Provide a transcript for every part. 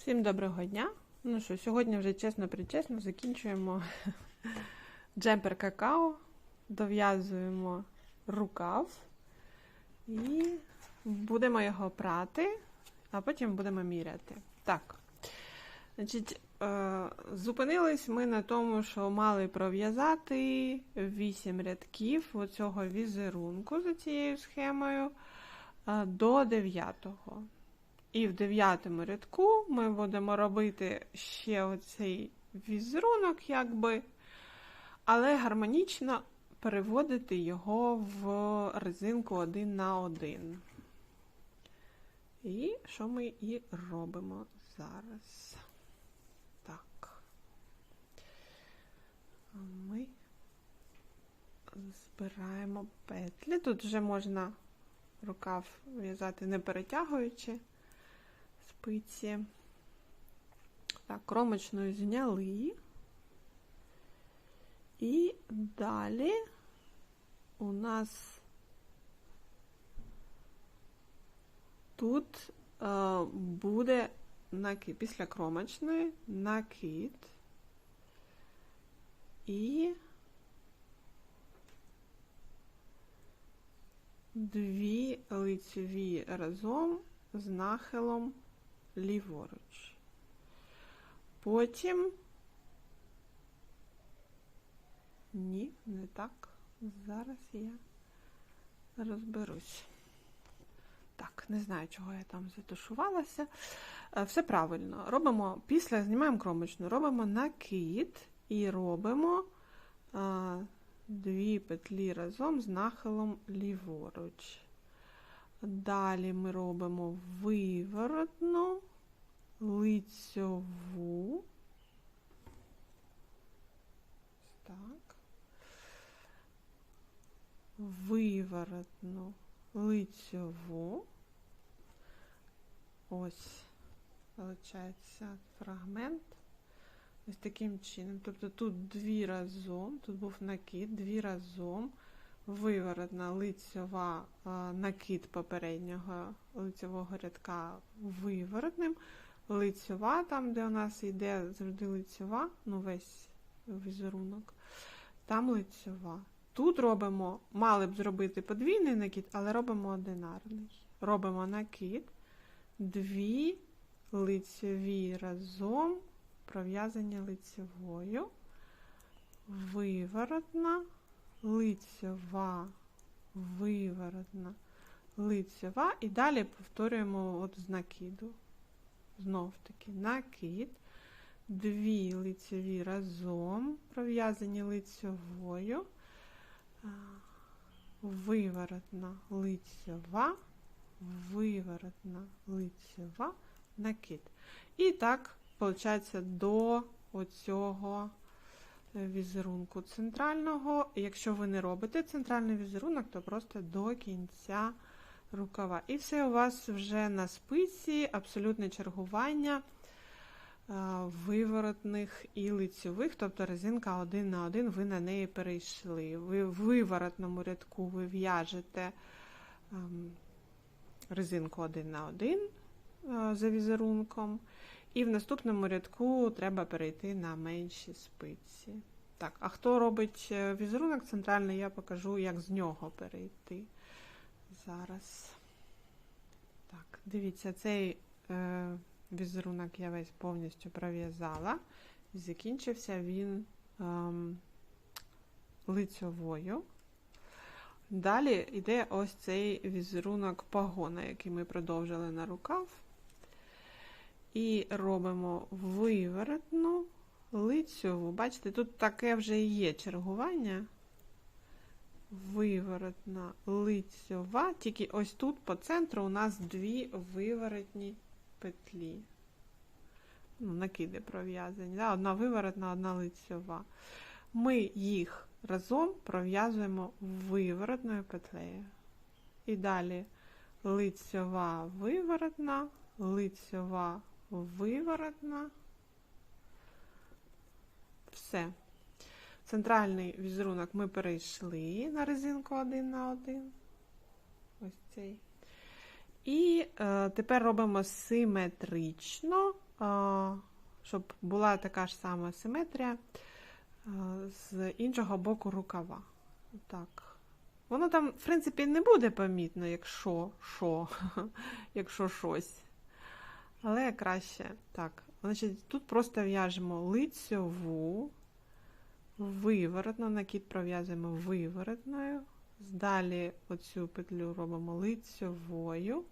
Всім доброго дня. Ну що, сьогодні вже чесно-причесно закінчуємо джемпер какао, дов'язуємо рукав і будемо його прати, а потім будемо міряти. Так. Значить, е, зупинились ми на тому, що мали пров'язати 8 рядків оцього візерунку за цією схемою е, до 9-го. І в дев'ятому рядку ми будемо робити ще оцей візерунок, якби, але гармонічно переводити його в резинку один на один. І що ми і робимо зараз? Так. Ми збираємо петлі. Тут вже можна рукав в'язати не перетягуючи спиці. Так, кромочною зняли. І далі у нас тут е, буде накид, після кромочної накид і дві лицеві разом з нахилом ліворуч. Потім ні, не так. Зараз я розберусь. Так, не знаю, чого я там затушувалася. Все правильно. Робимо після знімаємо кромочну, робимо накид і робимо а, дві петлі разом з нахилом ліворуч. Далі ми робимо виворотну, лицьову. Так. Виворотну, лицьову. Ось, виходить, фрагмент. Ось таким чином. Тобто тут дві разом, тут був накид, дві разом виворотна лицьова накид попереднього лицьового рядка виворотним. Лицьова, там, де у нас йде завжди лицьова, ну весь візерунок, там лицьова. Тут робимо, мали б зробити подвійний накид, але робимо одинарний. Робимо накид, дві лицьові разом, пров'язані лицьовою, виворотна лицьова, виворотна, лицьова. І далі повторюємо от з накиду. Знов таки накид, дві лицьові разом, пров'язані лицьовою, виворотна лицьова, виворотна лицьова, накид. І так, виходить, до оцього візерунку центрального. Якщо ви не робите центральний візерунок, то просто до кінця рукава. І все у вас вже на спиці, абсолютне чергування виворотних і лицьових, тобто резинка один на один, ви на неї перейшли. Ви в виворотному рядку ви в'яжете ем, резинку один на один за візерунком. І в наступному рядку треба перейти на менші спиці. Так, а хто робить е, візерунок центральний, я покажу, як з нього перейти. Зараз. Так, дивіться, цей е, візерунок я весь повністю пров'язала. Закінчився він е, лицьовою. Далі йде ось цей візерунок погона, який ми продовжили на рукав. І робимо виворотну лицьову. Бачите, тут таке вже є чергування. Виворотна лицьова, тільки ось тут по центру у нас дві виворотні петлі. Ну, Накиди пров'язані. Да? Одна виворотна, одна лицьова. Ми їх разом пров'язуємо виворотною петлею. І далі лицьова виворотна, лицьова виворотна. Все. Центральний візерунок ми перейшли на резинку один на один. Ось цей. І е, тепер робимо симетрично а, щоб була така ж сама симетрія а, з іншого боку рукава. Так. Воно там, в принципі, не буде помітно, якщо що, якщо щось. Але краще так. Значить, тут просто в'яжемо лицьову, виворотно, накид пров'язуємо виворотною. Далі оцю петлю робимо лицьовою,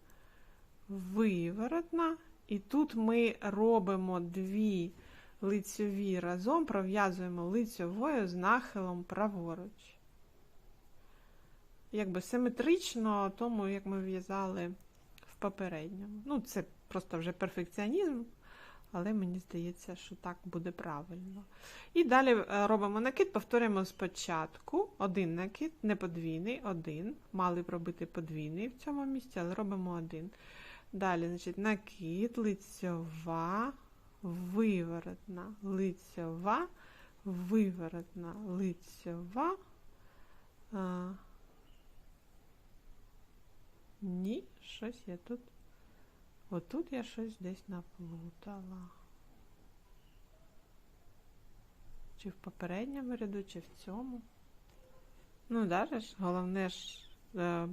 виворотна. І тут ми робимо дві лицьові разом, пров'язуємо лицьовою з нахилом праворуч. Якби симетрично тому, як ми в'язали в попередньому. Ну, це просто вже перфекціонізм, але мені здається, що так буде правильно. І далі е, робимо накид, повторюємо спочатку один накид, не подвійний, один. Мали б робити подвійний в цьому місці, але робимо один. Далі, значить, накид, лицьова, виворотна, лицьова, виворотна, лицьова. А, ні, щось я тут. Отут я щось десь наплутала. Чи в попередньому ряду, чи в цьому. Ну, даже ж, головне ж е,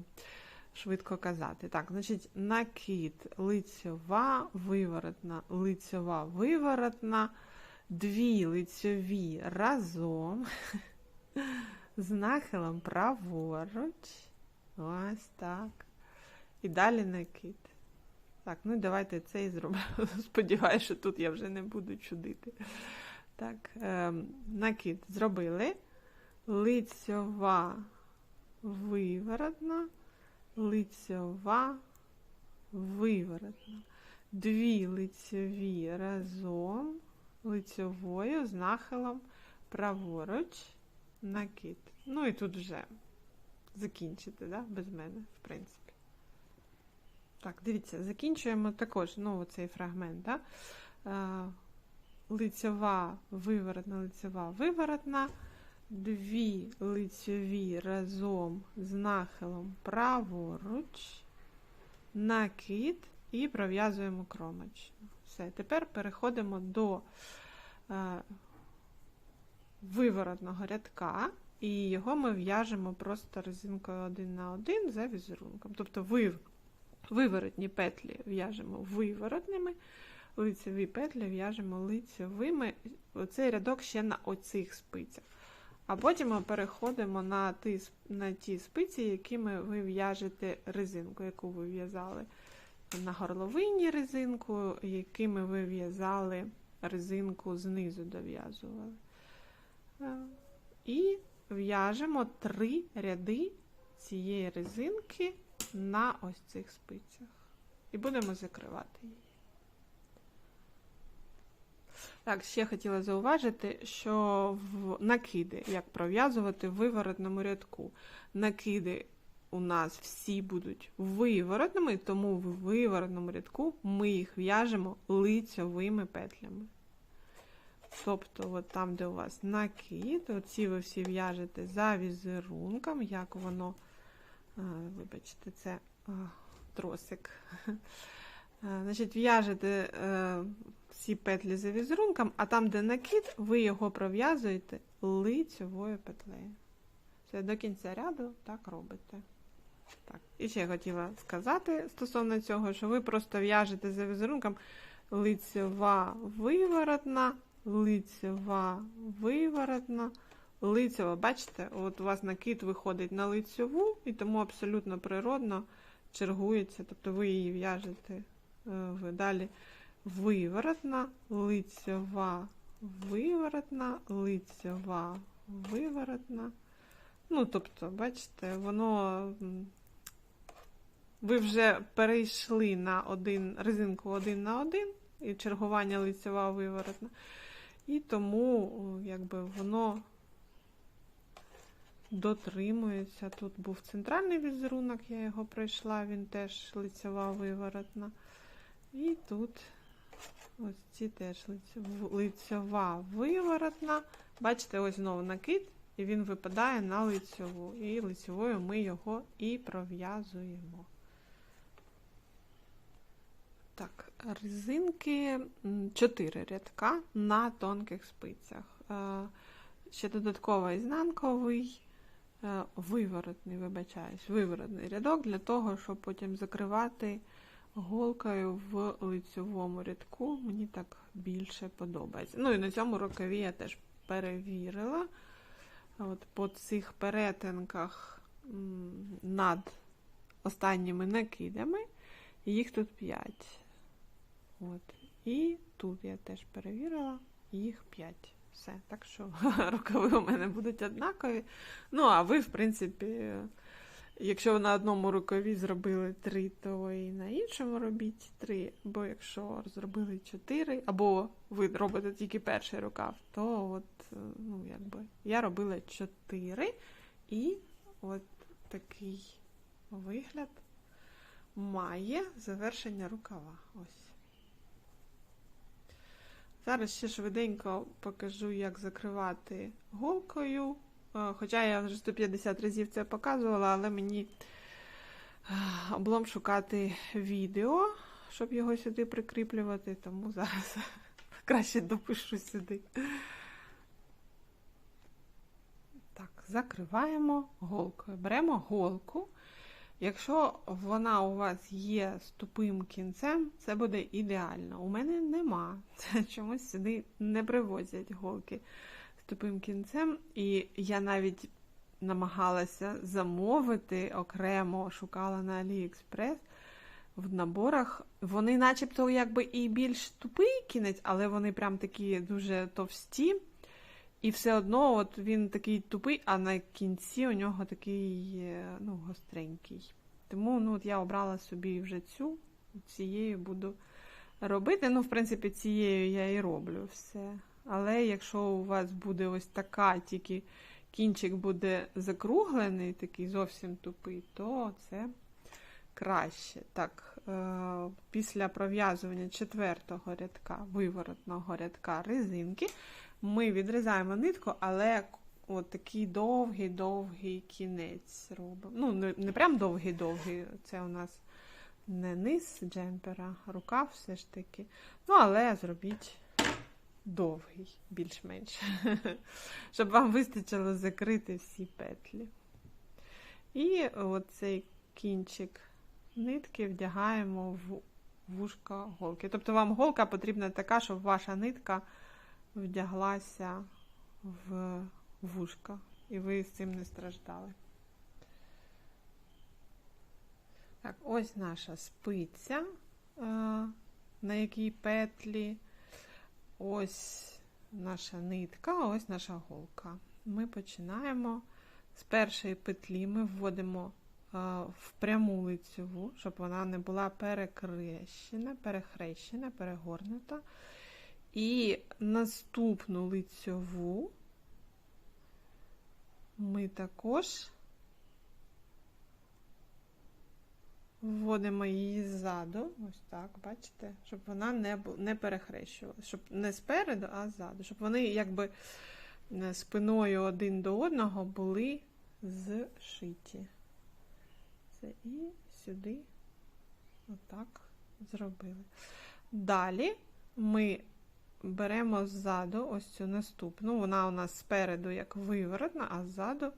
швидко казати. Так, значить, накид, лицьова, виворотна, лицьова, виворотна, дві лицьові разом з нахилом праворуч. Ось так. І далі накид. Так, ну давайте це і зробимо. Сподіваюся, що тут я вже не буду чудити. Так, е, накид зробили. Лицьова виворотна, лицьова виворотна. Дві лицьові разом, лицьовою з нахилом праворуч, накид. Ну і тут вже закінчити, да? без мене, в принципі. Так, дивіться, закінчуємо також ну, цей фрагмент. Да? Е, лицьова, виворотна, лицьова, виворотна. Дві лицьові разом з нахилом праворуч, накид і пров'язуємо кромочну. Все, тепер переходимо до е, виворотного рядка, і його ми в'яжемо просто резинкою один на один за візерунком. Тобто вив, виворотні петлі в'яжемо виворотними, лицеві петлі в'яжемо лицевими. Оцей рядок ще на оцих спицях. А потім ми переходимо на ті, на ті спиці, якими ви в'яжете резинку, яку ви в'язали на горловині резинку, якими ви в'язали резинку знизу дов'язували. Е, і в'яжемо три ряди цієї резинки на ось цих спицях. І будемо закривати її. Так, ще хотіла зауважити, що в накиди, як пров'язувати в виворотному рядку. Накиди у нас всі будуть виворотними, тому в виворотному рядку ми їх в'яжемо лицьовими петлями. Тобто, от там, де у вас накид, оці ви всі в'яжете за візерунком, як воно, вибачте, це тросик. Значить, в'яжете е, всі петлі за візерунком, а там, де накид, ви його пров'язуєте лицьовою петлею. Це до кінця ряду так робите. Так. І ще я хотіла сказати стосовно цього, що ви просто в'яжете за візерунком лицьова виворотна, лицьова виворотна, лицьова. Бачите, от у вас накид виходить на лицьову, і тому абсолютно природно чергується, тобто ви її в'яжете е, далі виворотна, лицьова, виворотна, лицьова, виворотна. Ну, тобто, бачите, воно. Ви вже перейшли на один резинку один на один, і чергування лицьова виворотна. І тому, якби воно дотримується. Тут був центральний візерунок, я його пройшла, він теж лицьова виворотна. І тут ось ці теж лицьова виворотна. Бачите, ось знову накид, і він випадає на лицьову. І лицьовою ми його і пров'язуємо. Так, резинки 4 рядка на тонких спицях. Е, ще додатково ізнанковий, е, виворотний, вибачаюсь, виворотний рядок для того, щоб потім закривати голкою в лицьовому рядку. Мені так більше подобається. Ну і на цьому рукаві я теж перевірила. От По цих перетинках над останніми накидами, їх тут 5. От. І тут я теж перевірила, їх 5. Все. Так що рукави у мене будуть однакові. Ну, а ви, в принципі, якщо ви на одному рукаві зробили 3, то і на іншому робіть 3. Бо якщо зробили 4, або ви робите тільки перший рукав, то от, ну, якби, я робила 4 і от такий вигляд має завершення рукава. Ось. Зараз ще швиденько покажу, як закривати голкою. Е, хоча я вже 150 разів це показувала, але мені е, облом шукати відео, щоб його сюди прикріплювати, тому зараз краще допишу сюди. Так, закриваємо голкою. Беремо голку. Якщо вона у вас є з тупим кінцем, це буде ідеально. У мене нема. Це чомусь сюди не привозять голки з тупим кінцем. І я навіть намагалася замовити окремо, шукала на AliExpress в наборах. Вони начебто якби і більш тупий кінець, але вони прям такі дуже товсті. І все одно от він такий тупий, а на кінці у нього такий ну, гостренький. Тому ну, от я обрала собі вже цю, цією буду робити. Ну, в принципі, цією я і роблю все. Але якщо у вас буде ось така, тільки кінчик буде закруглений, такий зовсім тупий, то це краще. Так, е- після пров'язування четвертого рядка, виворотного рядка резинки ми відрізаємо нитку, але от такий довгий-довгий кінець робимо. Ну, не, не прям довгий-довгий, це у нас не низ джемпера, рукав все ж таки. Ну, але зробіть довгий, більш-менш, щоб вам вистачило закрити всі петлі. І оцей кінчик нитки вдягаємо в вушка голки. Тобто вам голка потрібна така, щоб ваша нитка вдяглася в вушка, і ви з цим не страждали. Так, ось наша спиця, на якій петлі, ось наша нитка, ось наша голка. Ми починаємо з першої петлі, ми вводимо в пряму лицеву, щоб вона не була перекрещена, перехрещена, перегорнута. І наступну лицьову ми також вводимо її ззаду, ось так, бачите, щоб вона не не перехрещувалася, щоб не спереду, а ззаду, щоб вони якби е, спиною один до одного були зшиті. Це і сюди отак зробили. Далі ми беремо ззаду ось цю наступну. Вона у нас спереду як виворотна, а ззаду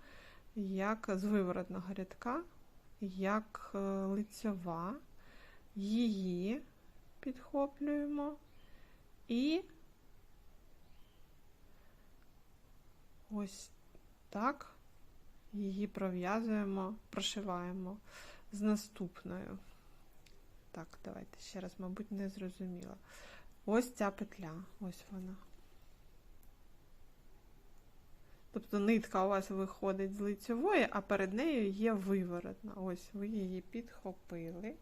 як з виворотного рядка, як е, лицьова. Її підхоплюємо і ось так її пров'язуємо, прошиваємо з наступною. Так, давайте ще раз, мабуть, не зрозуміла. Ось ця петля, ось вона. Тобто нитка у вас виходить з лицьової, а перед нею є виворотна. Ось ви її підхопили,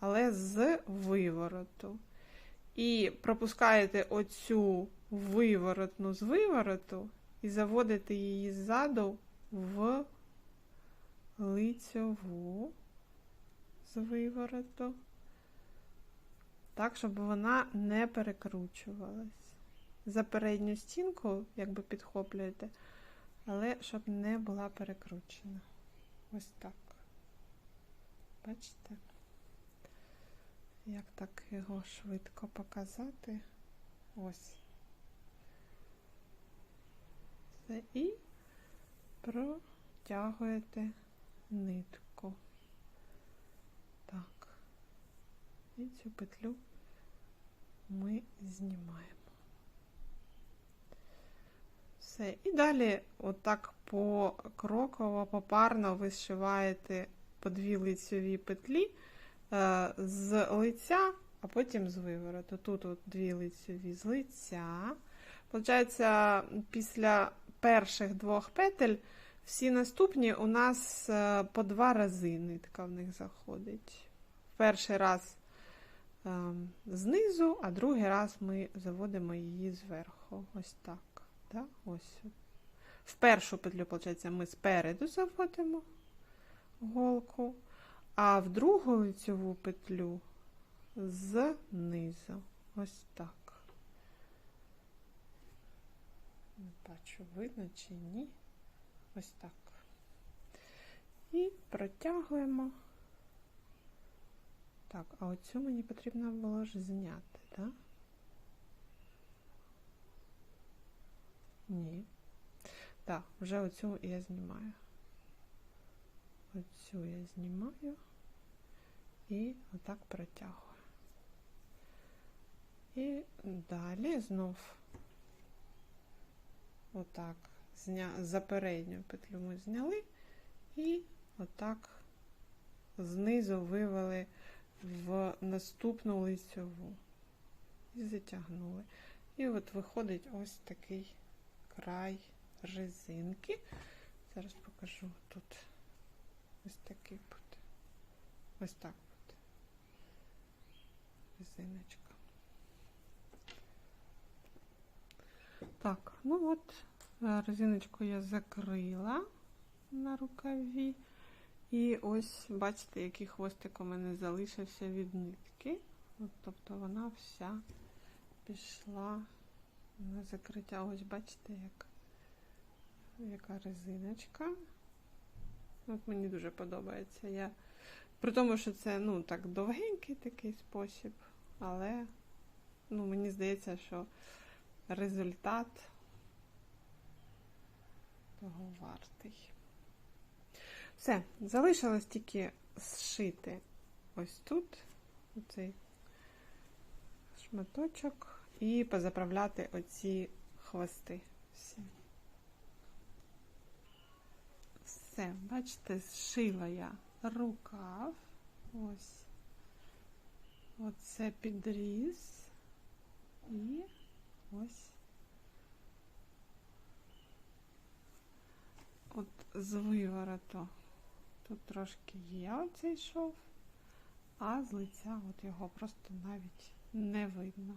але з вивороту. І пропускаєте оцю виворотну з вивороту і заводите її ззаду в лицьову з вивороту так, щоб вона не перекручувалась. За передню стінку, якби підхоплюєте, але щоб не була перекручена. Ось так. Бачите? як так його швидко показати. Ось. Все. І протягуєте нитку. Так. І цю петлю ми знімаємо. Все. І далі, отак покроково, попарно вишиваєте по дві лицьові петлі е, з лиця, а потім з вивороту. Тут от дві лицьові з лиця. Получається, після перших двох петель всі наступні у нас е, по два рази нитка в них заходить. Перший раз знизу, а другий раз ми заводимо її зверху. Ось так. Да? Ось. В першу петлю, виходить, ми спереду заводимо голку, а в другу лицьову петлю знизу. Ось так. Не бачу, видно чи ні. Ось так. І протягуємо. Так, а оцю мені потрібно було ж зняти, так? Ні. Так, вже оцю я знімаю. Оцю я знімаю і отак протягую. І далі знов отак зня... за передню петлю ми зняли і отак знизу вивели в наступну лицьову і затягнули. І от виходить ось такий край резинки. Зараз покажу тут ось такий буде. Ось так буде. Резиночка. Так, ну от, резиночку я закрила на рукаві. І ось, бачите, який хвостик у мене залишився від нитки. От, тобто вона вся пішла на закриття. Ось бачите, як, яка резиночка. От мені дуже подобається. Я, При тому, що це ну, так довгенький такий спосіб, але ну, мені здається, що результат того вартий. Все, залишилось тільки зшити ось тут оцей шматочок і позаправляти оці хвости. Всі. Все, бачите, зшила я рукав. Ось. Оце підріз. І ось. От з вивороту. Тут трошки є оцей шов, а з лиця от його просто навіть не видно.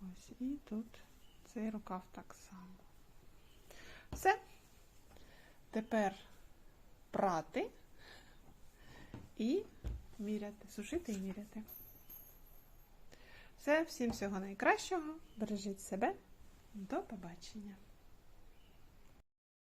Ось, і тут цей рукав так само. Все. Тепер прати і міряти, сушити і міряти. Все, всім всього найкращого. Бережіть себе. До побачення!